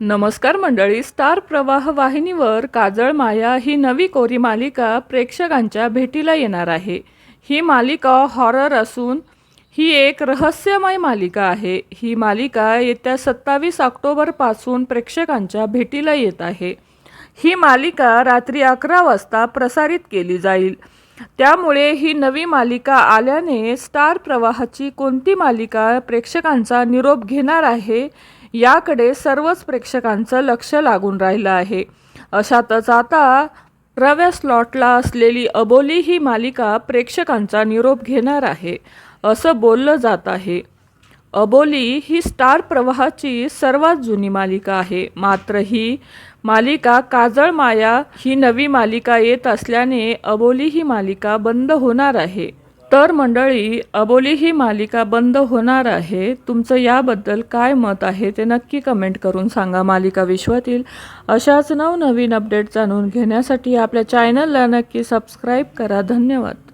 नमस्कार मंडळी स्टार प्रवाह वाहिनीवर काजळ माया ही नवी कोरी मालिका प्रेक्षकांच्या भेटीला येणार आहे. ही मालिका हॉरर असून ही एक रहस्यमय मालिका आहे. ही मालिका येत्या सत्तावीस ऑक्टोबरपासून प्रेक्षकांच्या भेटीला येत आहे. ही मालिका रात्री अकरा वाजता प्रसारित केली जाईल. त्यामुळे ही नवी मालिका आल्याने स्टार प्रवाहाची कोणती मालिका प्रेक्षकांचा निरोप घेणार आहे याकडे सर्वच प्रेक्षकांचं लक्ष लागून राहिलं आहे. अशातच आता रव्या स्लॉटला असलेली अबोली ही मालिका प्रेक्षकांचा निरोप घेणार आहे असं बोललं जात आहे. अबोली ही स्टार प्रवाहाची सर्वात जुनी मालिका आहे. मात्र ही मालिका काजळ माया ही नवी मालिका येत असल्याने अबोली ही मालिका बंद होणार आहे. तर मंडळी अबोली ही मालिका बंद होणार आहे. तुमचं याबद्दल काय मत आहे ते नक्की कमेंट करून सांगा मालिका विश्वातील. अशाच नवनवीन अपडेट जाणून घेण्यासाठी आपल्या चॅनलला नक्की सबस्क्राईब करा. धन्यवाद.